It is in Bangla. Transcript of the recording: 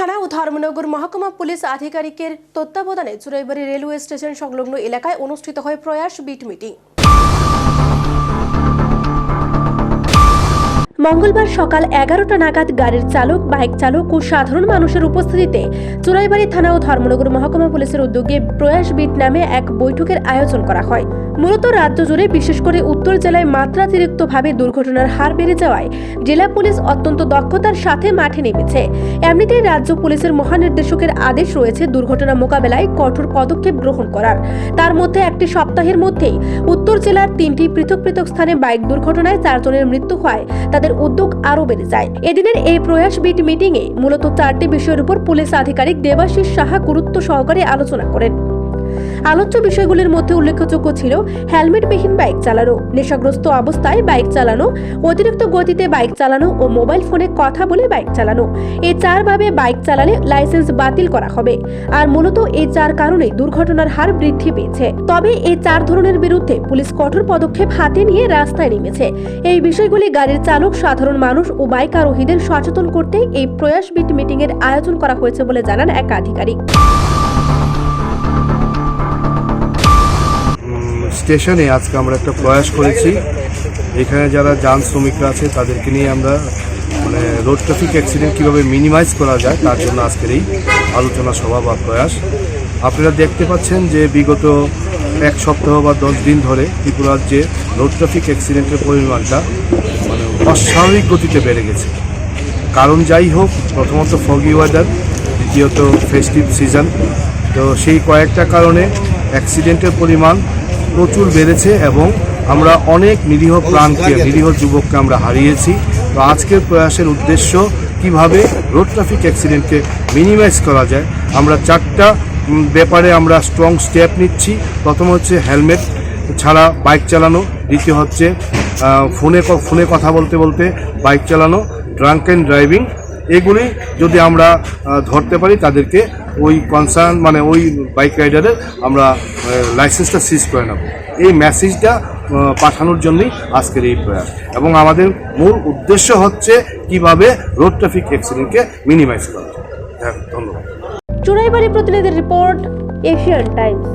থানা ও ধর্মনগর মহকুমা পুলিশ আধিকারিকের তত্ত্বাবধানে চুরাইবাড়ি রেলওয়ে স্টেশন সংলগ্ন এলাকায় অনুষ্ঠিত হয় প্রয়াস বিট মিটিং। মঙ্গলবার সকাল এগারোটা নাগাদ গাড়ির চালক, বাইক চালক ও সাধারণ মানুষের উপস্থিতিতে চুরাইবাড়ি থানা ও ধর্মনগর মহকুমা পুলিশের উদ্যোগে প্রয়াস বিট নামে এক বৈঠকের আয়োজন করা হয়। মূলত রাজ্য জুড়ে, বিশেষ করে উত্তর জেলায় মাত্রাতিরিক্তভাবে দুর্ঘটনার হার বেড়ে যাওয়ায় জেলা পুলিশ অত্যন্ত দক্ষতার সাথে মাঠে নেমেছে। এমনিতেই রাজ্য পুলিশের মহানির্দেশকের আদেশ রয়েছে দুর্ঘটনা মোকাবেলায় কঠোর পদক্ষেপ গ্রহণ করার। তার মধ্যে একটি সপ্তাহের মধ্যেই উত্তর জেলার তিনটি পৃথক পৃথক স্থানে বাইক দুর্ঘটনায় চারজনের মৃত্যু হয়, তাদের উদ্যোগ আরও বেড়ে যায়। এদিনের এই প্রয়াস বিট মিটিংয়ে মূলত চারটি বিষয়ের উপর পুলিশ আধিকারিক দেবাশিস সাহা গুরুত্ব সহকারে আলোচনা করেন। আলোচ্য বিষয়গুলির মধ্যে উল্লেখযোগ্য ছিল হেলমেটবিহীন বাইক চালানো, নেশাগ্রস্ত অবস্থায় বাইক চালানো, অতিরিক্ত গতিতে বাইক চালানো ও মোবাইল ফোনে কথা বলে বাইক চালানো। এই চারভাবে বাইক চালালে লাইসেন্স বাতিল করা হবে। আর মূলত এই চার কারণে দুর্ঘটনার হার বৃদ্ধি পেয়েছে। তবে এই চার ধরনের বিরুদ্ধে পুলিশ কঠোর পদক্ষেপ হাতে নিয়ে রাস্তায় নেমেছে। এই বিষয়গুলি গাড়ির চালক, সাধারণ মানুষ ও বাইক আরোহীদের সচেতন করতে এই প্রয়াস বিট মিটিং এর আয়োজন করা হয়েছে বলে জানান এক আধিকারিক। স্টেশনে আজকে আমরা একটা প্রয়াস করেছি। এখানে যারা যান শ্রমিকরা আছে, তাদেরকে নিয়ে আমরা মানে রোড ট্রাফিক অ্যাক্সিডেন্ট কীভাবে মিনিমাইজ করা যায়, তার জন্য আজকের এই আলোচনা সভা বা প্রয়াস। আপনারা দেখতে পাচ্ছেন যে বিগত এক সপ্তাহ বা দশ দিন ধরে ত্রিপুরার যে রোড ট্রাফিক অ্যাক্সিডেন্টের পরিমাণটা মানে অস্বাভাবিক গতিতে বেড়ে গেছে। কারণ যাই হোক, প্রথমত ফগি ওয়েদার দ্বিতীয়ত ফেস্টিভ সিজন তো সেই কয়েকটা কারণে অ্যাক্সিডেন্টের পরিমাণ প্রচুর বেড়েছে এবং আমরা অনেক নিরীহ প্রাণকে, নিরীহ যুবককে আমরা হারিয়েছি। তো আজকের প্রয়াসের উদ্দেশ্য, কীভাবে রোড ট্রাফিক অ্যাক্সিডেন্টকে মিনিমাইজ করা যায়। আমরা চারটা ব্যাপারে আমরা স্ট্রং স্টেপ নিচ্ছি। প্রথম হচ্ছে হেলমেট ছাড়া বাইক চালানো। দ্বিতীয় হচ্ছে ফোনে ফোনে কথা বলতে বলতে বাইক চালানো। ড্রাঙ্ক অ্যান্ড ড্রাইভিং এগুলি যদি আমরা ধরতে পারি তাদেরকে ওই কনসার্ন মানে ওই বাইক রাইডারের আমরা লাইসেন্সটা সিজ করে নেব। এই মেসেজটা পাঠানোর জন্যই আজকের এই প্রয়াস। এবং আমাদের মূল উদ্দেশ্য হচ্ছে কীভাবে রোড ট্রাফিক অ্যাক্সিডেন্টকে মিনিমাইজ করা। হ্যাঁ, ধন্যবাদ। চুরাইবাড়ি প্রতিনিধির রিপোর্ট এশিয়ান টাইমস